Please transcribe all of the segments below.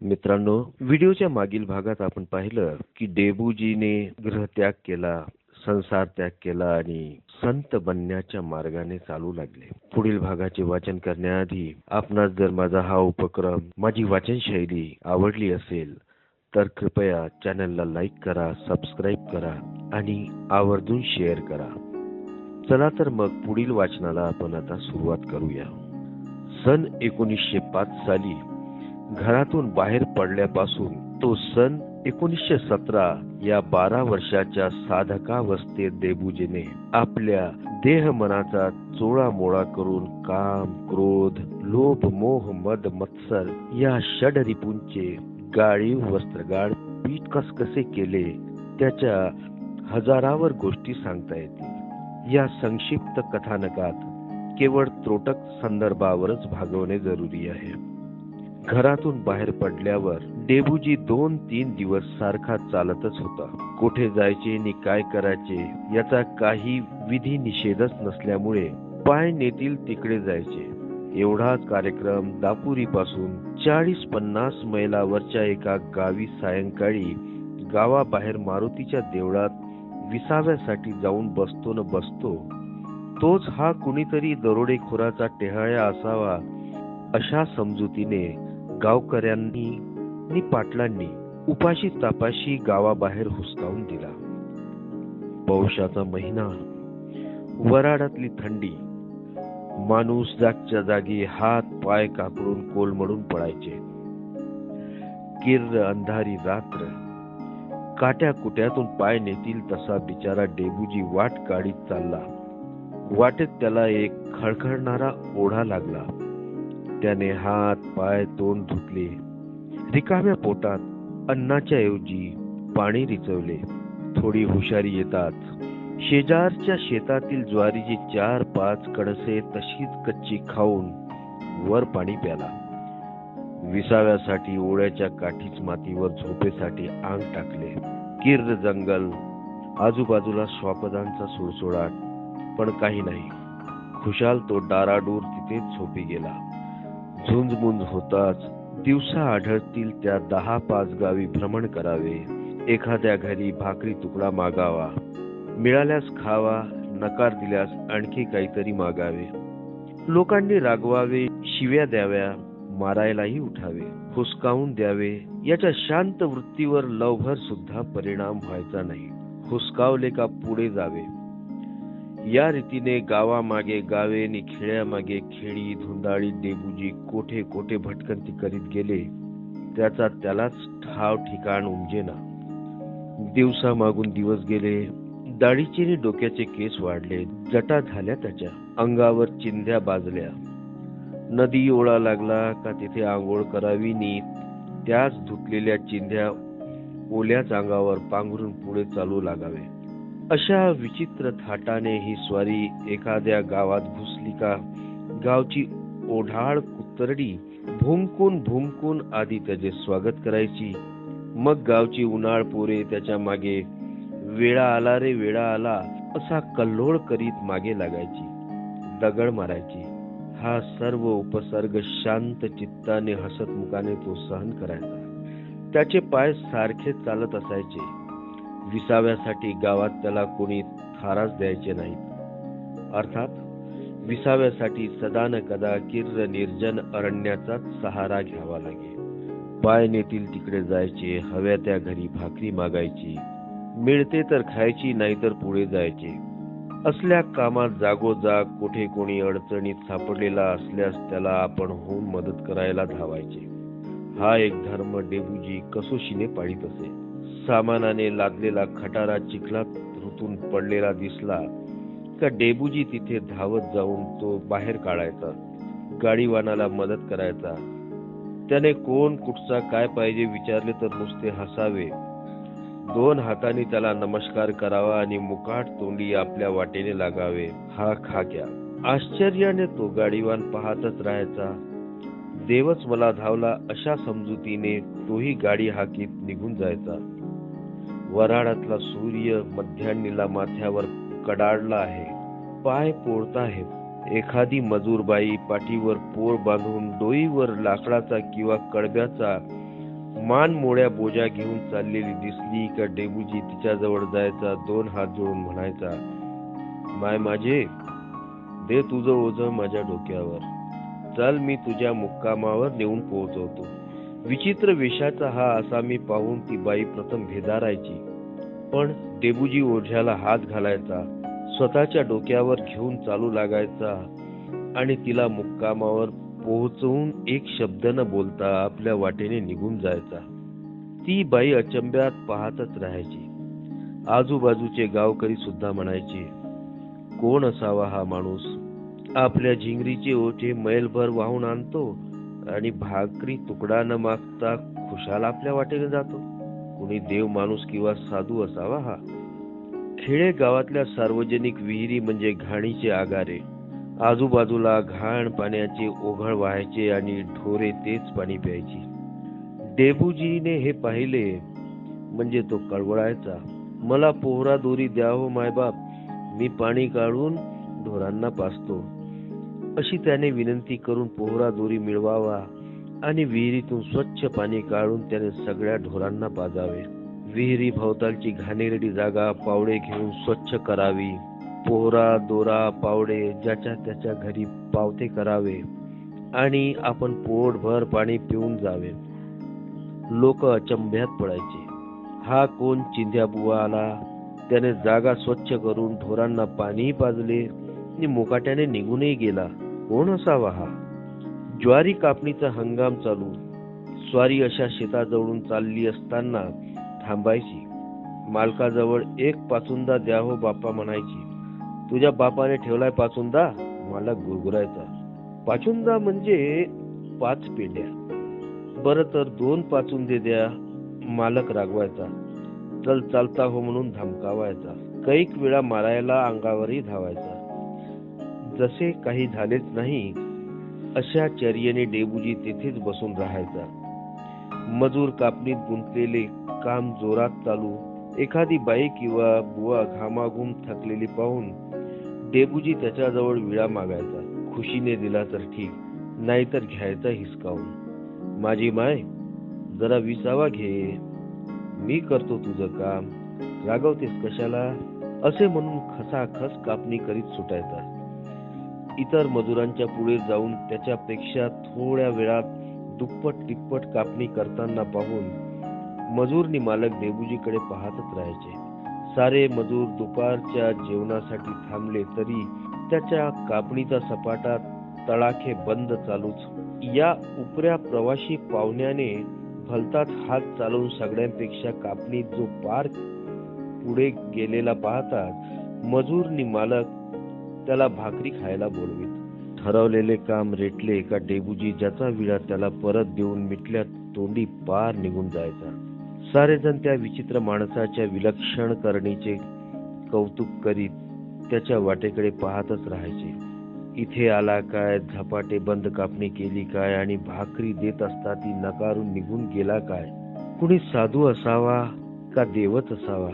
मित्रांनो व्हिडिओच्या मागील भागात आपण पाहिलं की डेबूजीने ग्रहत्याग केला संसार त्याग केला आणि संत बनण्याच्या मार्गाने चालू लागले. पुढील भागाचे वाचन करण्याआधी आपणास जर माझा हा उपक्रम माझी वाचन शैली आवडली असेल तर कृपया चॅनलला लाईक करा सबस्क्राईब करा आणि आवर्जून शेअर करा. चला तर मग पुढील वाचनाला आपण आता सुरुवात करूया. सन एकोणीसशे पाच साली घरातून बाहेर पडल्यापासून तो सन एकोणीसशे सतरा या बारा वर्षाच्या साधकावस्थेत देबुजेने आपल्या देह मनाचा चोळामोळा करून काम क्रोध लोभ मोह मद मत्सर या षड रिपूंचे गाळीव वस्त्रगाळ पीठ कसकसे केले त्याच्या हजारावर गोष्टी सांगता येतील. या संक्षिप्त कथानकात केवळ त्रोटक संदर्भावरच भागवणे जरुरी आहे. घरातून बाहेर पडल्यावर डेबूजी दोन तीन दिवस सारखा चालतच होता. कुठे जायचे आणि काय करायचे याचा काही विधी निषेधच नसल्यामुळे पाय नेतील तिकडे जायचे. एवढाच कार्यक्रम दापुरी पासून चाळीस पन्नास मैलावरच्या एका गावी सायंकाळी गावाबाहेर मारुतीच्या देवळात विसाव्यासाठी जाऊन बसतो न बसतो तोच हा कुणीतरी दरोडेखोराचा टेहाळ्या असावा अशा समजुतीने गावकऱ्यांनी नि पाटलांनी उपाशी तापाशी गावाबाहेर हुसकावून दिला. पौषाचा महिना वराडातली थंडी माणूस जागच्या जागी हात पाय काकडून कोलमडून पडायचे. किर्र अंधारी रात्र काट्या कुट्यातून पाय नेतील तसा बिचारा डेबूजी वाट काढीत चालला. वाटेत त्याला एक खळखळणारा ओढा लागला. त्याने हात पाय तोंड धुतले. रिकाम्या पोटात अन्नाच्या ऐवजी पाणी रिचवले. थोडी हुशारी येतात. शेजारच्या शेतातील ज्वारीची चार पाच कडसे तशीच कच्ची खाऊन वर पाणी प्याला. विसाव्यासाठी ओळ्याच्या काठीच मातीवर झोपेसाठी आंग टाकले. किर्र जंगल आजूबाजूला श्वापदांचा सुळसुळाट पण काही नाही. खुशाल तो डाराडूर तिथेच झोपी गेला. झुंजमुंज होताच. दिवसा आढळतील त्या दहा पाच गावी भ्रमण करावे. एखाद्या घरी भाकरी तुकडा मागावा. मिळाल्यास खावा नकार दिल्यास आणखी काहीतरी मागावे. लोकांनी रागवावे शिव्या द्याव्या मारायलाही उठावे हुसकावून द्यावे. याच्या शांत वृत्तीवर लवभर सुद्धा परिणाम व्हायचा नाही. हुसकावले का पुढे जावे? या रीतीने गावामागे गावे आणि खेड्यामागे खेळी धुंदाळी देबूजी कोठे कोठे भटकंती करीत गेले त्याचा त्यालाच ठाव ठिकाण उमजेना. दिवसा मागून दिवस गेले दाढीचे आणि डोक्याचे केस वाढले जटा झाल्या त्याच्या अंगावर चिंध्या बाजल्या. नदी ओळा लागला का तिथे आंघोळ करावी नी त्याच धुतलेल्या चिंध्या ओल्याच अंगावर पांघरून पुढे चालू लागावे. अशा विचित्र थाटाने ही स्वारी एखाद्या गावात घुसली का? गावची ओढाळ कुतरडी भुंकून भुंकून आधी त्याचे स्वागत करायची. मग गावची उन्हाळ पोरे त्याच्यामागे वेळा आला रे वेळा आला असा कल्लोळ करीत मागे लागायची. दगड मारायची. हा सर्व उपसर्ग शांत चित्ताने हसत मुखाने तो सहन करायचा. त्याचे पाय सारखे चालत असायचे. विसाव्यासाठी गावात त्याला कोणी थारास द्यायचे नाहीत. अर्थात विसाव्यासाठी सदान कदा किर्र निर्जन अरण्याचाच सहारा घ्यावा लागे. पाय नेतील तिकडे जायचे हव्या त्या घरी भाकरी मागायची. मिळते तर खायची नाहीतर पुढे जायचे. असल्या कामात जागोजाग कुठे कोणी अडचणीत सापडलेला असल्यास त्याला आपण होऊन मदत करायला धावायचे. हा एक धर्म डेबूजी कसोशीने पाळीत असे. सामानाने लादलेला खटारा चिखलात ऋतून पडलेला दिसला का डेबूजी तिथे धावत जाऊन तो बाहेर काढायचा गाडीवानाला मदत करायचा. त्याने कोण कुठचा काय पाहिजे विचारले तर नुसते हसावे. दोन हातांनी त्याला नमस्कार करावा आणि मुकाट तोंडी आपल्या वाटेने लागावे. हा खाक्या. आश्चर्याने तो गाडीवान पाहतच राहायचा. देवच मला धावला अशा समजुतीने तोही गाडी हाकीत निघून जायचा. वराडातला सूर्य मध्यान्नीला माथ्यावर कडाडला आहे. पाय पोळत आहेत एखादी मजूरबाई पाठीवर पोर बांधून डोईवर लाकडाचा किंवा कडब्याचा मान मोड्या बोजा घेऊन चाललेली दिसली का डेबूजी तिच्याजवळ जायचा दोन हात जोडून म्हणायचा माय माझे दे तुझं ओझं माझ्या डोक्यावर. चल मी तुझ्या मुक्कामावर नेऊन पोहोचवतो. विचित्र वेशाचा हा असा मी पाहून ती बाई प्रथम भेदारायची. पण देबूजी ओझ्याला हात घालायचा स्वतःच्या डोक्यावर घेऊन चालू लागायचा आणि तिला मुक्कामावर पोहोचवून एक शब्द न बोलता आपल्या वाटेने निघून जायचा. ती बाई अचंब्यात पाहतच राहायची. आजूबाजूचे गावकरी सुद्धा म्हणायचे कोण असावा हा माणूस? आपल्या झिंगरीचे ओठे मैलभर वाहून आणतो आणि भाकरी तुकडा न मागता खुशाल आपल्या वाटेने जातो. कुणी देव माणूस किंवा साधू असावा हा. खेडे गावातल्या सार्वजनिक विहिरी म्हणजे घाणीचे आगारे. आजूबाजूला घाण पाण्याचे ओघळ व्हायचे आणि ढोरे तेच पाणी प्यायची. डेबूजीने हे पाहिले म्हणजे तो कळवळायचा. मला पोहरा दोरी द्यावं मायबाप. मी पाणी काढून ढोरांना पाचतो. अशी त्याने विनंती करून पोहरा दोरी मिळवावा आणि विहिरीतून स्वच्छ पाणी काढून त्याने सगळ्या ढोरांना पाजावे. विहिरी भोवतालची घाणेरडी जागा पावडे घेऊन स्वच्छ करावी. पोहरा दोरा पावडे ज्याच्या त्याच्या घरी पावते करावे आणि आपण पोटभर पाणी पिऊन जावे. लोक अचंब्यात पडायचे. हा कोण चिंध्या बुवा आला? त्याने जागा स्वच्छ करून ढोरांना पाणी पाजले आणि मुकाट्याने निघूनही गेला. कोण असावा हा ज्वारी कापणीचा हंगाम चालू. स्वारी अशा शेताजवळून चालली असताना थांबायची. मालकाजवळ एक पाचुंदा द्या हो बापा म्हणायची. तुझ्या बापाने ठेवलाय पाचुंदा? मला गुरगुरायचा. पाचुंदा म्हणजे पाच पेंड्या बर तर दोन पाचुंदे द्या मालक रागवायचा. चल चालता हो म्हणून धमकावायचा. कैक वेळा मारायला अंगावरही धावायचा. जसे काही झालेच नाही अशा चर्येने डेबूजी तेथेच बसून राहायचा. मजूर कापणीत गुंतलेले काम जोरात चालू एखादी बाई किंवा बुवा घामाघूम थकलेली पाहून डेबूजी त्याच्याजवळ विळा मागायचा. खुशीने दिला तर ठीक नाहीतर घ्यायचा हिसकावून. माझी माय जरा विसावा घे. मी करतो तुझं काम. रागवतेस कशाला? असे म्हणून खसाखस कापणी करीत सुटायचा. इतर मजुरांच्या पुढे जाऊन त्याच्यापेक्षा थोड्या वेळात दुप्पट तिप्पट कापणी करताना पाहून मजूरनी मालक देबूजीकडे पाहतच राहायचे. सारे मजूर दुपारच्या जेवणासाठी थांबले तरी त्याच्या कापणीचा सपाटा तळाखे बंद चालूच. या उपऱ्या प्रवाशी पाहुण्याने भलताच हात चालवून सगळ्यांपेक्षा कापणीत जो पार पुढे गेलेला पाहतात मजूरनी मालक त्याला भाकरी खायला बोलवीत. ठरवलेले काम रेटले का डेबूजी ज्याचा विळा त्याला परत देऊन मिटल्या तोंडी पार निघून जायचा. सारेजण त्या विचित्र माणसाच्या विलक्षण करणीचे कौतुक करीत त्याच्या वाटेकडे पाहतच राहायचे. इथे आला काय झपाटे बंद कापणी केली काय आणि भाकरी देत असता ती नकारून निघून गेला काय? कुणी साधू असावा का देवच असावा?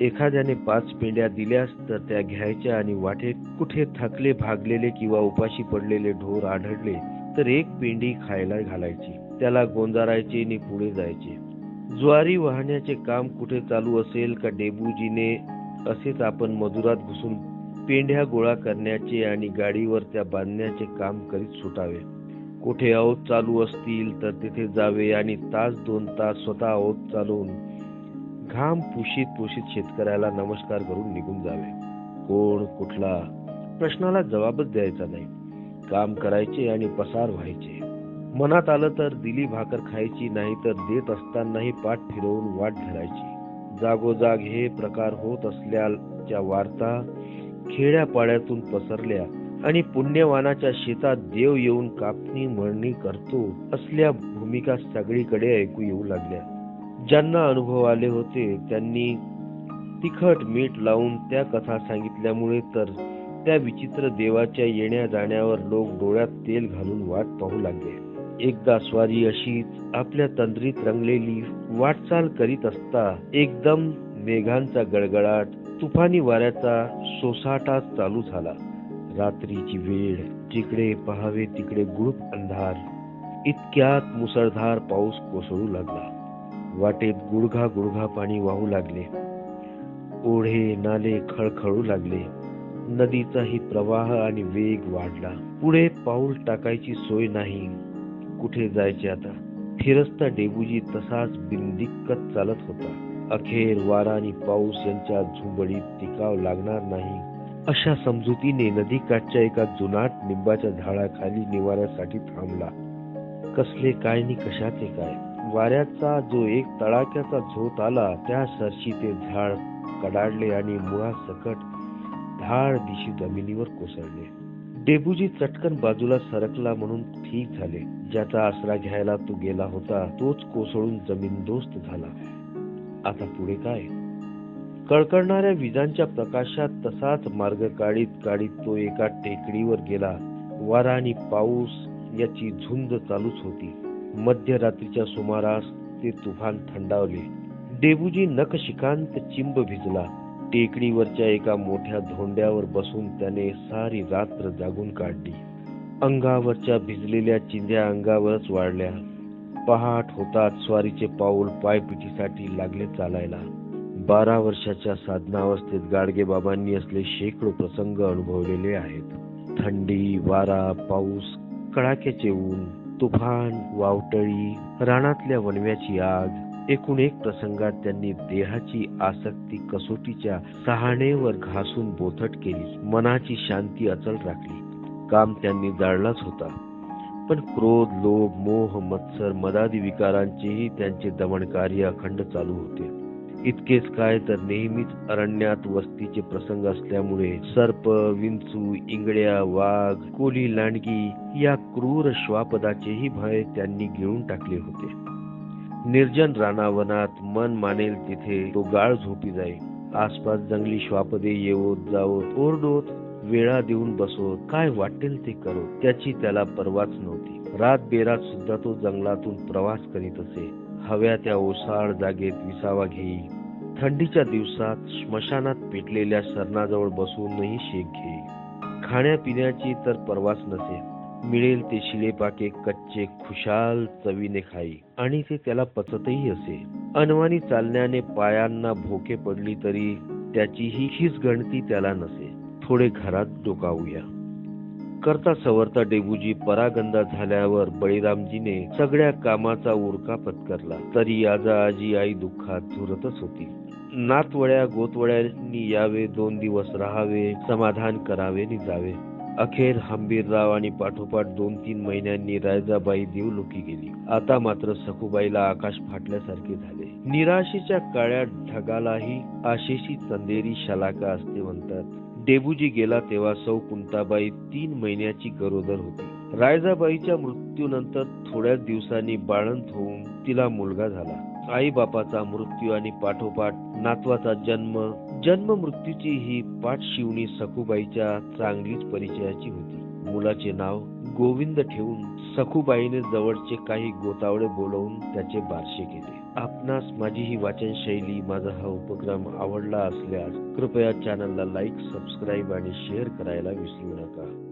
एखाद्याने पाच पेंड्या दिल्यास तर त्या घ्यायच्या आणि वाटेत कुठे थकले भागलेले किंवा उपाशी पडलेले ढोर आढळले तर एक पेंडी खायला घालायची. त्याला गोंजारायचे आणि पुढे जायचे. ज्वारी वाहण्याचे काम कुठे चालू असेल का डेबूजीने असेच आपण मजुरात घुसून पेंढ्या गोळा करण्याचे आणि गाडीवर त्या बांधण्याचे काम करीत सुटावे. कुठे औत चालू असतील तर तिथे जावे आणि तास दोन तास स्वतः औत चालवून घाम पुशीत पुशीत शेतकऱ्याला नमस्कार करून निघून जावे. कोण कुठला? प्रश्नाला जबाबच द्यायचा नाही. काम करायचे आणि पसार व्हायचे. मनात आलं तर दिली भाकर खायची नाही तर देत असतानाही पाठ फिरवून वाट धरायची. जागोजाग हे प्रकार होत असल्याच्या वार्ता खेड्यापाड्यातून पसरल्या आणि पुण्यवानाच्या शेतात देव येऊन कापणी मळणी करतो असल्या भूमिका सगळीकडे ऐकू येऊ लागल्या. ज्यांना अनुभव आले होते त्यांनी तिखट मीठ लावून त्या कथा सांगितल्यामुळे तर त्या विचित्र देवाच्या येण्या जाण्यावर लोक डोळ्यात तेल घालून वाट पाहू लागले. एकदा स्वारी अशीच आपल्या तंद्रीत रंगलेली वाटचाल करीत असता एकदम मेघांचा गडगडाट तुफानी वाऱ्याचा सोसाटा चालू झाला. रात्रीची वेळ जिकडे पहावे तिकडे गुळप अंधार इतक्यात मुसळधार पाऊस कोसळू लागला. वाटेत गुडघा गुडघा पाणी वाहू लागले. ओढे नाले खळखळू लागले. नदीचाही प्रवाह आणि वेग वाढला. पुढे पाऊल टाकायची सोय नाही. कुठे जायचे आता? फिरस्ता डेबूजी तसाच बिनदिक्कत चालत होता. अखेर वारा आणि पाऊस यांच्या झुंबडीत टिकाव लागणार नाही. अशा समजुतीने नदीकाठच्या एका जुनाट निंबाच्या झाडाखाली निवाऱ्यासाठी थांबला. कसले काय नि कशाचे काय? वाऱ्याचा जो एक तडाख्याचा झोत आला त्या सरशी ते झाड कडाडले आणि मुळासकट धाड दिशी जमिनीवर कोसळले. डेबूजी चटकन बाजूला सरकला म्हणून ठीक झाले. ज्याचा आसरा घ्यायला तो गेला होता तोच कोसळून जमीनदोस्त झाला. आता पुढे काय? कळकळणाऱ्या विजांच्या प्रकाशात तसाच मार्ग काढीत काढीत तो एका टेकडीवर गेला. वारा आणि पाऊस याची झुंज चालूच होती. मध्यरात्रीच्या सुमारास ते तुफान थंडावले. डेबूजी नखशिकांत चिंब भिजला. टेकडीवरच्या एका मोठ्या धोंड्यावर बसून त्याने सारी रात्र जागून काढली. अंगावरच्या भिजलेल्या चिंध्या अंगावरच वाढल्या. पहाट होताच स्वारीचे पाऊल पायपिटीसाठी लागले चालायला. बारा वर्षाच्या साधनावस्थेत गाडगेबाबांनी असले शेकडो प्रसंग अनुभवलेले आहेत. थंडी वारा पाऊस कडाक्याचे ऊन तुफान वावटळी रानातल्या वणव्याची आग एकूण एक प्रसंगात त्यांनी देहाची आसक्ती कसोटीच्या सहाणेवर घासून बोथट केली. मनाची शांती अचल राखली. काम त्यांनी जाळलाच होता. पण क्रोध लोभ मोह मत्सर मदादी विकारांचेही त्यांचे दमनकार्य अखंड चालू होते. इतकेच काय तर नेहमीच अरण्यात वस्तीचे प्रसंग असल्यामुळे सर्प विंचू इंगड्या वाघ कोली लांडगी या क्रूर श्वापदाचेही भय त्यांनी गिळून टाकले होते. निर्जन रानावनात मन मानेल तिथे तो गाळ झोपी जाई. आसपास जंगली श्वापदे येवोत जावोत ओरडोत वेळा देऊन बसोत. काय वाटेल ते करो त्याची त्याला परवाच नव्हती. रात बेरात सुद्धा तो जंगलातून प्रवास करीत असे. हव्या त्या ओसाळ जागेत विसावा घेई. थंडीच्या दिवसात स्मशानात पेटलेल्या सरणाजवळ बसूनही शेक घेई. खाण्यापिण्याची तर परवाच नसे. मिळेल ते शिळेपाके कच्चे खुशाल चवीने खाई. आणि ते त्याला पचतही असे. अनवाणी चालण्याने पायांना भोके पडली तरी त्याचीही हीच गणती त्याला नसे. थोडे घरात डोकावूया. करता सवरता डेबूजी परागंदा झाल्यावर बळीरामजीने सगळ्या कामाचा उरका पत्करला. तरी आजा आजी आई दुःखात झुरतच होती. नातवड्या गोतवड्यांनी यावे दोन दिवस राहावे समाधान करावे नि जावे. अखेर हंबीरराव आणि पाठोपाठ दोन तीन महिन्यांनी रायजाबाई देवलुकी गेली. आता मात्र सखुबाईला आकाश फाटल्यासारखे झाले. निराशेच्या काळ्या ढगालाही आशेशी चंदेरी शलाका असते म्हणतात. डेबूजी गेला तेव्हा सौ कुंताबाई तीन महिन्याची गरोदर होती. रायजाबाईच्या मृत्यूनंतर थोड्याच दिवसांनी बाळंत होऊन तिला मुलगा झाला. आई बापाचा मृत्यू आणि पाठोपाठ नातवाचा जन्म जन्म मृत्यूची ही पाठशिवणी सखुबाईच्या चांगलीच परिचयाची होती. मुलाचे नाव गोविंद ठेवून सखुबाईने जवळचे काही गोतावळे बोलवून त्याचे बारसे केले. आपणास माझी ही वाचनशैली माझा हा उपक्रम आवडला असल्यास कृपया चॅनलला लाईक सबस्क्राईब आणि शेअर करायला विसरू नका.